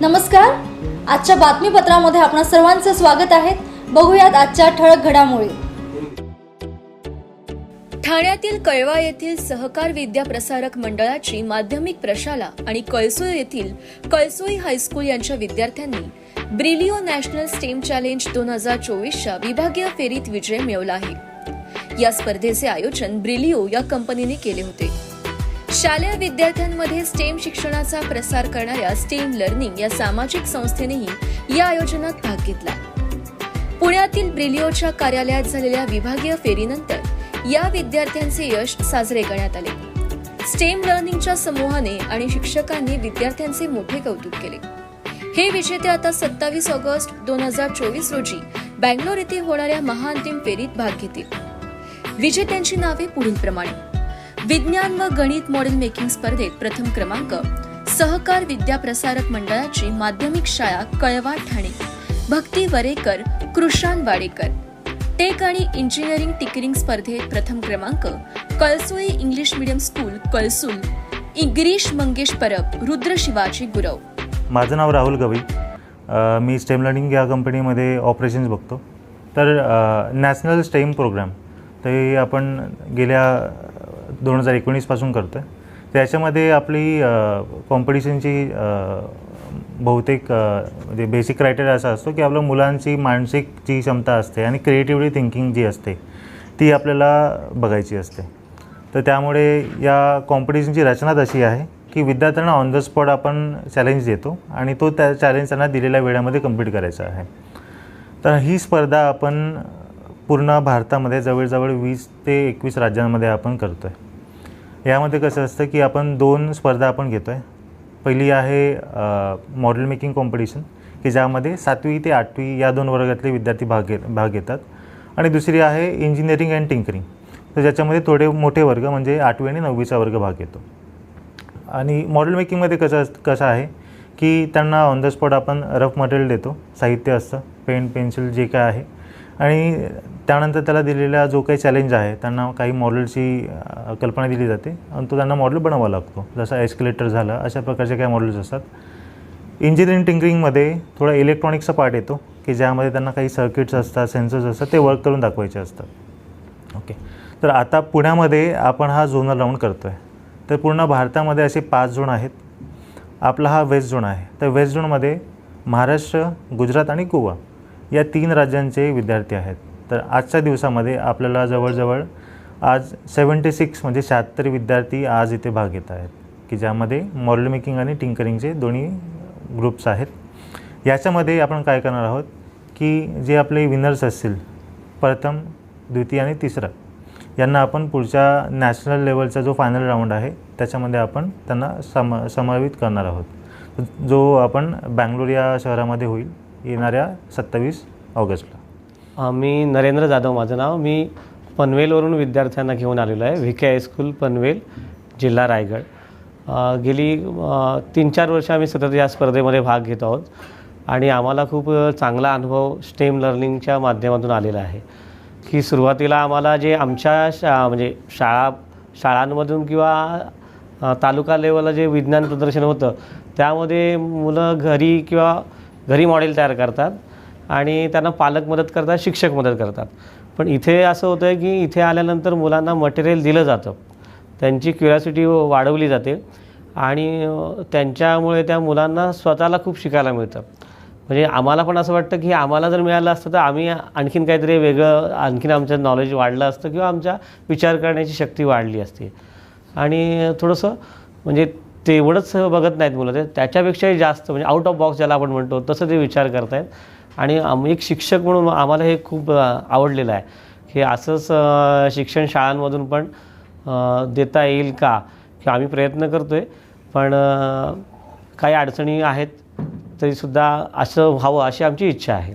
नमस्कार. आजच्या बातमीपत्रामध्ये आपणा सर्वांचं स्वागत आहे. बघूयात आजच्या ठळक घडामोडी. ठाण्यातील कळवा येथील सहकार विद्या प्रसारक मंडळाची माध्यमिक प्रशाला आणि कळसोई येथील कळसोई हायस्कूल यांच्या विद्यार्थ्यांनी ब्रिलिओ नॅशनल स्टेम चॅलेंज दोन हजार चोवीसच्या विभागीय फेरीत विजय मिळवला आहे. या स्पर्धेचे आयोजन ब्रिलिओ या कंपनीने केले होते. शालेय विद्यार्थ्यांमध्ये स्टेम शिक्षणाचा प्रसार करणाऱ्या स्टेम लर्निंग या सामाजिक संस्थेनेही या आयोजनात भाग घेतला. पुण्यातील ब्रिलिओच्या कार्यालयात झालेल्या विभागीय फेरीनंतर या विद्यार्थ्यांचे यश साजरे करण्यात आले. स्टेम लर्निंगच्या समूहाने आणि शिक्षकांनी विद्यार्थ्यांचे मोठे कौतुक केले. हे विजेते आता सत्तावीस ऑगस्ट दोन हजार चोवीस रोजी बँगलोर येथे होणाऱ्या महाअंतिम फेरीत भाग घेतील. विजेत्यांची नावे पुढीलप्रमाणे. विज्ञान व गणित मॉडेल मेकिंग स्पर्धेत प्रथम क्रमांक सहकार विद्या प्रसारक मंडळाची माध्यमिक शाळा कळवा ठाणे. भक्ती वरेकर कृषान वाडेकर. टेक आणि इंजिनिअरिंग टिकरिंग स्पर्धेत प्रथम क्रमांक कळसोई English medium school कळसूल Girish Mangesh Parab Rudra Shivaji Gurav. माझं नाव राहुल गवई. मी स्टेम लर्निंग या कंपनीमध्ये ऑपरेशन्स बघतो. तर नॅशनल स्टेम प्रोग्राम. ते आपण गेल्या दोन हजार एकोणीसपासून करतो आहे त्याच्यामध्ये आपली कॉम्पिटिशनची बहुतेक म्हणजे बेसिक क्रायटेरिया असा असतो की आपल्या मुलांची मानसिक जी क्षमता असते आणि क्रिएटिव्हिटी थिंकिंग जी असते ती आपल्याला बघायची असते. तर त्यामुळे या कॉम्पिटिशनची रचनाच अशी आहे की विद्यार्थ्यांना ऑन द स्पॉट आपण चॅलेंज देतो आणि तो त्या चॅलेंज त्यांना दिलेल्या वेळामध्ये कंप्लीट करायचा आहे. तर ही स्पर्धा आपण पूर्ण भारतामध्ये जवळजवळ वीस ते एकवीस राज्यांमध्ये आपण करतो आहे यामध्ये कसं असतं की आपण दोन स्पर्धा आपण घेतो आहे पहिली आहे मॉडेल मेकिंग कॉम्पिटिशन की ज्यामध्ये सातवी ते आठवी या दोन वर्गातले विद्यार्थी भाग घेत भाग घेतात. आणि दुसरी आहे इंजिनिअरिंग अँड टिंकरिंग तर ज्याच्यामध्ये थोडे मोठे वर्ग म्हणजे आठवी आणि नववीचा वर्ग भाग घेतो. आणि मॉडेल मेकिंगमध्ये कसं कसं आहे की त्यांना ऑन द स्पॉट आपण रफ मटेरियल देतो. साहित्य असतं पेन पेन्सिल जे काय आहे. आणि त्यानंतर त्याला दिलेला जो काही चॅलेंज आहे त्यांना काही मॉडेलची कल्पना दिली जाते आणि तो त्यांना मॉडेल बनवावा लागतो. जसं एस्केलेटर झालं अशा प्रकारचे काही मॉडेल्स असतात. इंजिनिअरिंग टिंकरिंगमध्ये थोडा इलेक्ट्रॉनिक्सचा पार्ट येतो की ज्यामध्ये त्यांना काही सर्किट्स असतात सेन्सर्स असतात ते वर्क करून दाखवायचे असतात. ओके तर आता पुण्यामध्ये आपण हा झोनल राऊंड करतो आहे तर पूर्ण भारतामध्ये असे पाच झोन आहेत. आपला हा वेस्ट झोन आहे. तर वेस्ट झोनमध्ये महाराष्ट्र गुजरात आणि गोवा या तीन राज्यांचे विद्यार्थी आहेत. तर आजच्या दिवसामध्ये आपल्याला जवळजवळ आज सेवन्टी सिक्स म्हणजे शहात्तर विद्यार्थी आज इथे भाग घेत आहेत की ज्यामध्ये मॉडेल मेकिंग आणि टिंकरिंगचे दोन्ही ग्रुप्स आहेत. याच्यामध्ये आपण काय करणार आहोत की जे आपले विनर्स असतील प्रथम द्वितीय आणि तिसरा यांना आपण पुढच्या नॅशनल लेवलचा जो फायनल राऊंड आहे त्याच्यामध्ये आपण त्यांना सम समावित करणार आहोत. जो आपण बँगलोर या शहरामध्ये होईल येणाऱ्या सत्तावीस ऑगस्टला. मी नरेंद्र जाधव माझं नाव. मी पनवेलवरून विद्यार्थ्यांना घेऊन आलेलो आहे. व्ही के हायस्कूल पनवेल जिल्हा रायगड. गेली तीन चार वर्ष आम्ही सतत या स्पर्धेमध्ये भाग घेत आहोत. आणि आम्हाला खूप चांगला अनुभव स्टेम लर्निंगच्या माध्यमातून आलेला आहे. की सुरुवातीला आम्हाला जे आमच्या शा म्हणजे शाळा शाळांमधून किंवा तालुका लेवलला जे विज्ञान प्रदर्शन होतं त्यामध्ये मुलं घरी किंवा घरी मॉडेल तयार करतात. आणि त्यांना पालक मदत करतात शिक्षक मदत करतात. पण इथे असं होतं आहे की इथे आल्यानंतर मुलांना मटेरियल दिलं जातं. त्यांची क्युरियासिटी वाढवली जाते आणि त्यांच्यामुळे त्या मुलांना स्वतःला खूप शिकायला मिळतं. म्हणजे आम्हाला पण असं वाटतं की आम्हाला जर मिळालं असतं तर आम्ही आणखीन काहीतरी वेगळं आणखीन आमचं नॉलेज वाढलं असतं किंवा आमच्या विचार करण्याची शक्ती वाढली असती. आणि थोडंसं म्हणजे तेवढंच बघत नाहीत मुलं ते त्याच्यापेक्षाही जास्त म्हणजे आउट ऑफ बॉक्स ज्याला आपण म्हणतो तसं ते विचार करतायत. आणि आम्ही एक शिक्षक म्हणून आम्हाला हे खूप आवडलेलं आहे. की असंच शिक्षण शाळांमधून पण देता येईल का? की आम्ही प्रयत्न करतो आहे पण काही अडचणी आहेत तरीसुद्धा असं व्हावं अशी आमची इच्छा आहे.